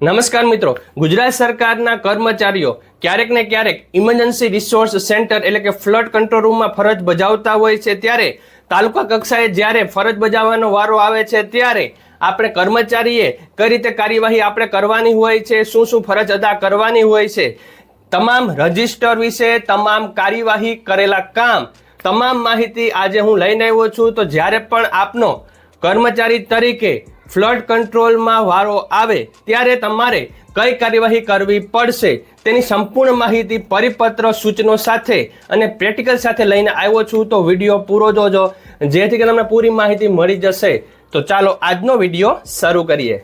નમસ્કાર મિત્રો. ગુજરાત સરકારના કર્મચારીઓ ક્યારેક ને ક્યારેક ઇમરજન્સી રિસોર્સ સેન્ટર એટલે કે ફ્લડ કંટ્રોલ રૂમમાં ફરજ બજાવતા હોય છે ત્યારે તાલુકા કક્ષાએ જ્યારે ફરજ બજાવવાનો વારો આવે છે ત્યારે આપણે કર્મચારીએ કઈ રીતે કાર્યવાહી આપણે કરવાની હોય છે, શું શું ફરજ અદા કરવાની હોય છે, તમામ રજિસ્ટર વિશે તમામ કાર્યવાહી કરેલા કામ, તમામ માહિતી આજે હું લઈને આવ્યો છું. તો જ્યારે પણ આપનો કર્મચારી તરીકે ફ્લડ કંટ્રોલમાં વારો આવે ત્યારે તમારે કઈ કાર્યવાહી કરવી પડશે તેની સંપૂર્ણ માહિતી પરિપત્ર સૂચનો સાથે અને પ્રેક્ટિકલ સાથે લઈને આવ્યો છું. તો વીડિયો પૂરો જોજો. જેથી કરીને તમને પૂરી માહિતી મળી જશે. તો ચાલો આજનો વીડિયો શરૂ કરીએ.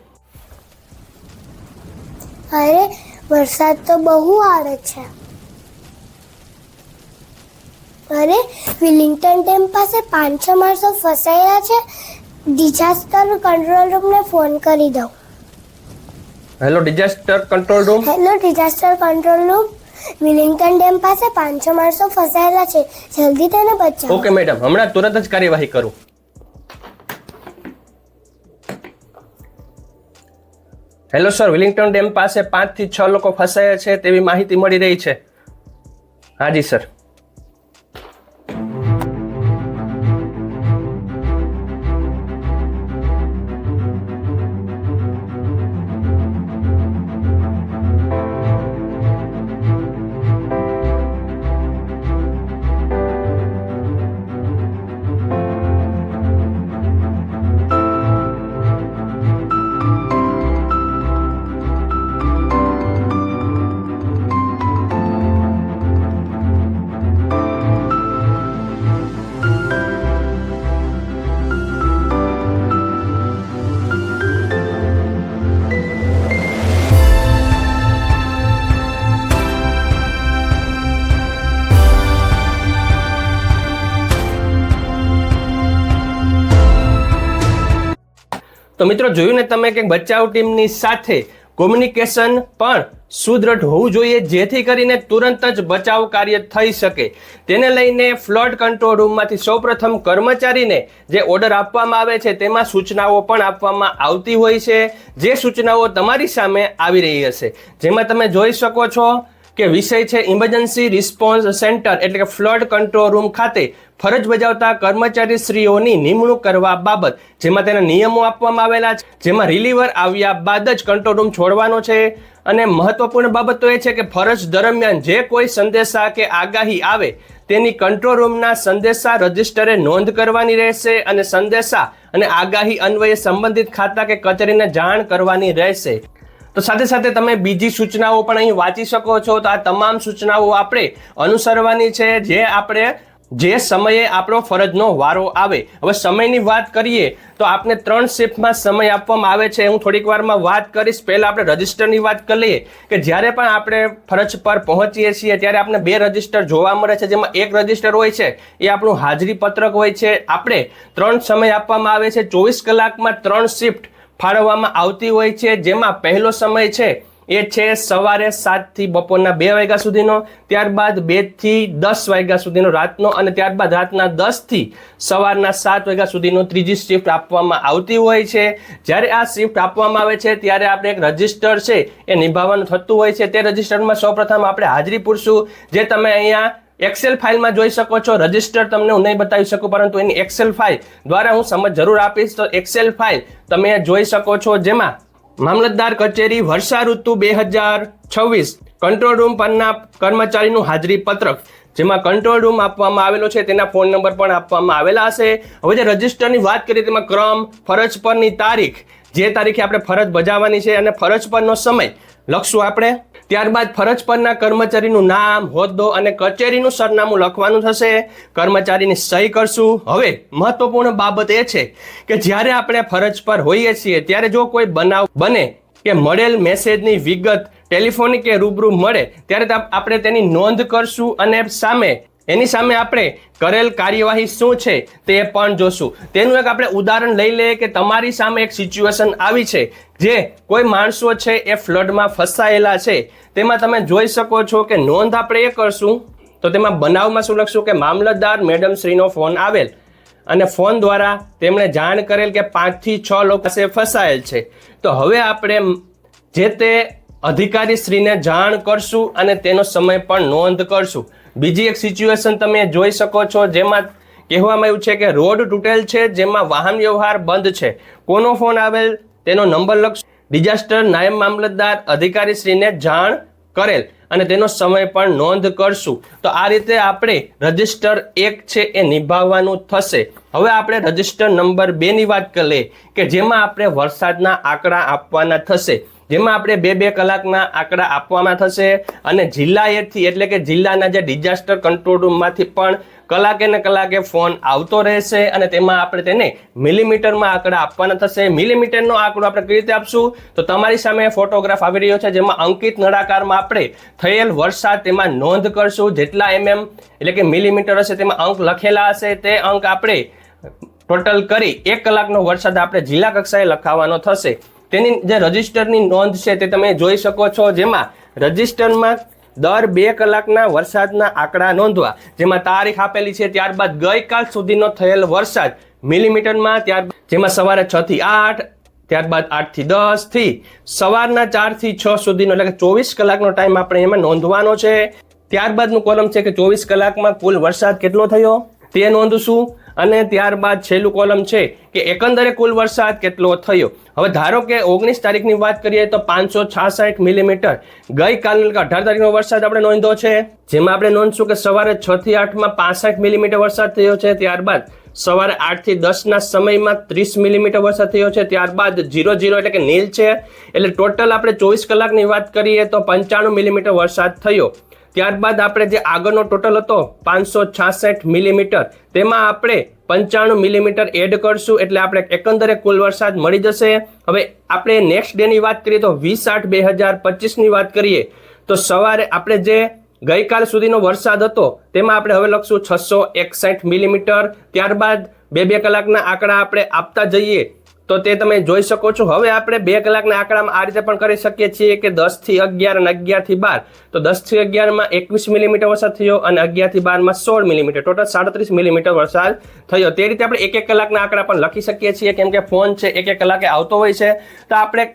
અરે, વરસાદ તો બહુ આવે છે. અરે, વિલિંગ્ટન ડેમ પાસે પાંચ છ માણસો ફસાયેલા છે? ડિઝાસ્ટર કંટ્રોલ રૂમને ફોન કરી દઉં. Hello disaster control room hello disaster control room Willingdon dam પાસે પાંચ છ માણસો ફસાયેલા છે. જલ્દી તેને બચાવો. ઓકે મેડમ હમણાં તુરંત જ કાર્યવાહી કરું. હેલો સર વિલિંગ્ટન ડેમ પાસે પાંચથી છ લોકો ફસાયા છે તેવી માહિતી મળી રહી છે. હાજી સર તો મિત્રો જોયું ને તમે કે બચાવ ટીમની સાથે કોમ્યુનિકેશન પણ સુદૃઢ હોવું જોઈએ, જેથી કરીને તુરંત જ બચાવ કાર્ય થઈ શકે. તેને લઈને ફ્લડ કંટ્રોલ રૂમમાંથી સૌપ્રથમ કર્મચારીને જે ઓર્ડર આપવામાં આવે છે, તેમાં સૂચનાઓ પણ આપવામાં આવતી હોય છે. જે સૂચનાઓ તમારી સામે આવી રહી હશે. જેમાં તમે જોઈ શકો છો કે વિષય છે ઇમરજન્સી રિસ્પોન્સ સેન્ટર એટલે કે ફ્લડ કંટ્રોલ રૂમ ખાતે ફરજ બજાવતા કર્મચારીશ્રીઓની નિમણૂક કરવા બાબત, જેમાં તેના નિયમો આપવામાં આવેલા છે, જેમાં રિલીવર આવ્યા બાદ જ કંટ્રોલ રૂમ છોડવાનો છે. અને મહત્વપૂર્ણ બાબત તો એ છે કે ફરજ દરમિયાન જે કોઈ સંદેશા કે આગાહી આવે, તેની કંટ્રોલ રૂમના સંદેશા રજિસ્ટરે નોંધ કરવાની રહેશે અને સંદેશા અને આગાહી અન્વયે સંબંધિત ખાતા કે કચેરીને જાણ કરવાની રહેશે. તો સાથે સાથે તમે બીજી સૂચનાઓ પણ અહીં વાંચી શકો છો. તો આ તમામ સૂચનાઓ આપણે અનુસરવાની છે. જે આપણે, જે સમયે આપણો ફરજનો વારો આવે. હવે સમયની વાત કરીએ, તો આપણે ત્રણ શિફ્ટમાં સમય આપવામાં આવે છે. હું થોડીક વારમાં વાત કરીશ. પહેલાં આપણે રજિસ્ટરની વાત કરી લઈએ કે જ્યારે પણ આપણે ફરજ પર પહોંચીએ છીએ, ત્યારે આપણે બે રજિસ્ટર જોવા મળે છે. જેમાં એક રજિસ્ટર હોય છે, એ આપણું હાજરી પત્રક હોય છે. આપણે ત્રણ સમય આપવામાં આવે છે. ચોવીસ કલાકમાં ત્રણ શિફ્ટ ફાળવવામાં આવતી હોય છે. જેમાં પહેલો સમય છે એ છે સવારે સાતથી બપોરના બે વાગ્યા સુધીનો, ત્યારબાદ બેથી દસ વાગ્યા સુધીનો રાતનો અને ત્યારબાદ રાતના દસથી સવારના સાત વાગ્યા સુધીનો ત્રીજી શિફ્ટ આપવામાં આવતી હોય છે. જ્યારે આ શિફ્ટ આપવામાં આવે છે ત્યારે આપણે એક રજિસ્ટર છે એ નિભાવવાનું થતું હોય છે. તે રજિસ્ટરમાં સૌપ્રથમ આપણે હાજરી પૂરશું. જે તમે અહીંયા એક્સેલ ફાઇલમાં જોઈ શકો છો. રજિસ્ટર તમને હું નહીં બતાવી શકું, પરંતુ એની એક્સેલ ફાઇલ દ્વારા હું સમજ જરૂર આપીશ. તો એક્સેલ ફાઇલ તમે જોઈ શકો છો જેમાં મામલતદાર કચેરી વર્ષા ઋતુ બે હજાર છવ્વીસ કંટ્રોલ રૂમ પરના કર્મચારીનું હાજરી પત્રક, જેમાં કંટ્રોલ રૂમ આપવામાં આવેલો છે. તેના ફોન નંબર પણ આપવામાં આવેલા હશે. હવે જે રજિસ્ટરની વાત કરીએ, તેમાં ક્રમ, ફરજ પરની તારીખ, જે તારીખે આપણે ફરજ બજાવવાની છે અને ફરજ પરનો સમય લખશું આપણે. ત્યારબાદ ફરજ પરના કર્મચારીનું નામ, હોદ્દો અને કચેરીનું સરનામું લખવાનું થશે. કર્મચારીની સહી કરશું. હવે મહત્વપૂર્ણ બાબત એ છે કે જ્યારે આપણે ફરજ પર હોઈએ છીએ, ત્યારે જો કોઈ બનાવ બને કે મળેલ મેસેજની વિગત ટેલિફોનિક કે રૂબરૂ મળે, ત્યારે આપણે તેની નોંધ કરશું અને સામે એની સામે આપણે કરેલ કાર્યવાહી શું છે તે પણ જોશું. તેનું એક આપણે ઉદાહરણ લઈ લઈએ કે તમારી સામે એક સિચ્યુએશન આવી છે, જે કોઈ માણસો છે એ ફ્લડમાં ફસાયેલા છે. તેમાં તમે જોઈ શકો છો કે નોંધ આપણે એ કરશું, તો તેમાં બનાવમાં શું લખશું કે મામલતદાર મેડમ શ્રીનો ફોન આવેલ. અને ફોન દ્વારા તેમણે જાણ કરેલ કે પાંચથી છ લોકો પાસે ફસાયેલ છે. તો હવે આપણે જે તે અધિકારી શ્રીને જાણ કરશું અને તેનો સમય પણ નોંધ કરશું. બીજી એક સિચ્યુએશન તમે જોઈ શકો છો, જેમાં કહેવામાં આવ્યું છે કે રોડ તૂટેલ છે, જેમાં વાહન વ્યવહાર બંધ છે. કોનો ફોન આવેલ? તેનો નંબર લખશું. ડિઝાસ્ટર નાયબ મામલતદાર અધિકારી શ્રીને જાણ કરેલ અને તેનો સમય પણ નોંધ કરશું. તો આ રીતે આપણે રજિસ્ટર એક છે એ નિભાવવાનું થશે. હવે આપણે રજિસ્ટર નંબર બેની વાત કરીએ કે જેમાં આપણે વરસાદના આંકડા આપવાના થશે. જેમાં આપણે બે બે કલાકના આંકડા આપવામાં થશે અને જિલ્લા એથી એટલે કે જિલ્લાના જે ડિઝાસ્ટર કંટ્રોલ રૂમમાંથી પણ કલાકે ને કલાકે ફોન આવતો રહેશે અને તેમાં આપણે તેને મિલીમીટરમાં આંકડા આપવાના થશે. મિલીમીટરનો આંકડો આપણે કઈ રીતે આપશું? તો તમારી સામે ફોટોગ્રાફ આવી રહ્યો છે, જેમાં અંકિત નળાકારમાં આપણે થયેલ વરસાદ તેમાં નોંધ કરશું. જેટલા એમએમ એટલે કે મિલીમીટર હશે તેમાં અંક લખેલા હશે. તે અંક આપણે ટોટલ કરી એક કલાકનો વરસાદ આપણે જિલ્લા કક્ષાએ લખાવવાનો થશે. તેની જે રજિસ્ટરની નોંધ છે તે તમે જોઈ શકો છો. જેમાં રજિસ્ટરમાં દર બે કલાકના વરસાદના આંકડા નોંધવા. જેમાં તારીખ આપેલી છે ત્યારબાદ ગઈકાલ સુધીનો થયેલ વરસાદ મિલીમીટરમાં ત્યાર જેમાં સવારે છ થી આઠ, ત્યારબાદ આઠથી દસથી સવારના ચારથી છ સુધીનો એટલે કે ચોવીસ કલાકનો ટાઈમ આપણે એમાં નોંધવાનો છે. ત્યારબાદનું કોલમ છે કે ચોવીસ કલાકમાં કુલ વરસાદ કેટલો થયો? તે નોંધશું. અને ત્યારબાદ છેલ્લું કોલમ છે કે એકંદરે કુલ વરસાદ કેટલો થયો? હવે ધારો કે ઓગણીસ તારીખની વાત કરીએ તો પાંચસો છાસઠ મિલીમીટર ગઈકાલ અઢાર તારીખનો વરસાદ આપણે નોંધો છે. જેમાં આપણે નોંધશું કે સવારે છ થી આઠમાં પાસઠ મિલીમીટર વરસાદ થયો છે, ત્યારબાદ સવારે આઠથી દસના સમયમાં ત્રીસ મિલીમીટર વરસાદ થયો છે, ત્યારબાદ ઝીરો જીરો એટલે કે નીલ છે. એટલે ટોટલ આપણે ચોવીસ કલાકની વાત કરીએ તો પંચાણું મિલીમીટર વરસાદ થયો. ત્યારબાદ આપણે જે આગળનો ટોટલ હતો પાંચસો છાસઠ મિલીમીટર, તેમાં આપણે પંચાણું મિલીમીટર એડ કરશું એટલે આપણે એકંદરે કુલ વરસાદ મળી જશે. હવે આપણે નેક્સ્ટ ડેની વાત કરીએ તો વીસ આઠ બે હજાર પચીસની વાત કરીએ, તો સવારે આપણે જે ગઈકાલ સુધીનો વરસાદ હતો, તેમાં આપણે હવે લખશું છસો એકસઠ મિલીમીટર. ત્યારબાદ બે બે કલાકના આંકડા આપણે આપતા જઈએ તો તે તમે જોઈ શકો છો. હવે આપણે બે કલાકના આંકડામાં આ રીતે પણ કરી શકીએ છીએ કે દસથી અગિયાર અને અગિયારથી બાર. તો દસથી અગિયારમાં એકવીસ મિલીમીટર વરસાદ થયો અને અગિયારથી બારમાં સોળ મિલીમીટર. ટોટલ સાડત્રીસ મિલીમીટર વરસાદ થયો. તે રીતે આપણે એક એક કલાકના આંકડા પણ લખી શકીએ છીએ. કેમ કે ફોન છે, એક એક કલાકે આવતો હોય છે. તો આપણે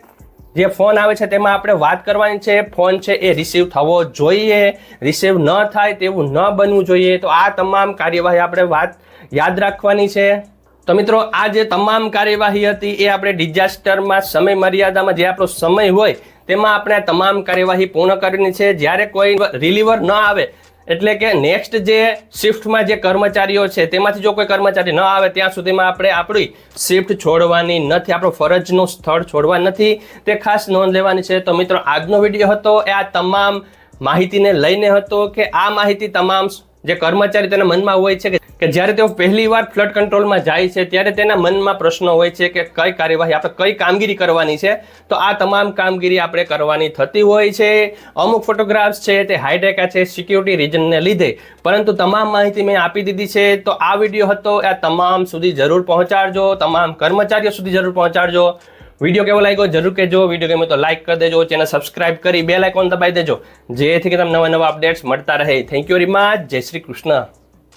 જે ફોન આવે છે તેમાં આપણે વાત કરવાની છે. ફોન છે એ રિસીવ થવો જોઈએ. રિસીવ ન થાય તેવું ન બનવું જોઈએ. તો આ તમામ કાર્યવાહી આપણે વાત યાદ રાખવાની છે. તો મિત્રો, આ જે તમામ કાર્યવાહી હતી એ આપણે ડિઝાસ્ટરમાં સમય મર્યાદામાં જે આપણો સમય હોય, તેમાં આપણે તમામ કાર્યવાહી પૂર્ણ કરવાની છે. જ્યારે કોઈ રિલીવર ન આવે, એટલે કે નેક્સ્ટ જે શિફ્ટમાં જે કર્મચારીઓ છે, તેમાંથી જો કોઈ કર્મચારી ન આવે, ત્યાં સુધીમાં આપણે આપણી શિફ્ટ છોડવાની નથી, આપણો ફરજનું સ્થળ છોડવા નથી. તે ખાસ નોંધ લેવાની છે. તો મિત્રો, આજનો વીડિયો હતો એ આ તમામ માહિતીને લઈને હતો કે આ માહિતી તમામ જે કર્મચારી તેના મનમાં હોય છે કે જ્યારે તેઓ પહેલી વાર ફ્લડ કંટ્રોલમાં જાય છે, ત્યારે તેના મનમાં પ્રશ્નો હોય છે કે કઈ કાર્યવાહી આપણે કઈ કામગીરી કરવાની છે. તો આ તમામ કામગીરી આપણે કરવાની થતી હોય છે. અમુક ફોટોગ્રાફ્સ છે, તે હાઈટેકા છે સિક્યુરિટી રીઝનને લીધે. પરંતુ તમામ માહિતી મેં આપી દીધી છે. તો આ વીડિયો હતો આ તમામ સુધી જરૂર પહોંચાડજો. તમામ કર્મચારીઓ સુધી જરૂર પહોંચાડજો. વીડિયો કેવો લાગ્યો જરૂર કહેજો. વીડિયો ગમે તો લાઇક કરી દેજો. ચેનલ સબસ્ક્રાઇબ કરી બે લાઇકોન દબાવી દેજો. જેથી કે તમને નવા નવા અપડેટ્સ મળતા રહે. થેન્ક યુ વેરી મચ જય શ્રી કૃષ્ણ.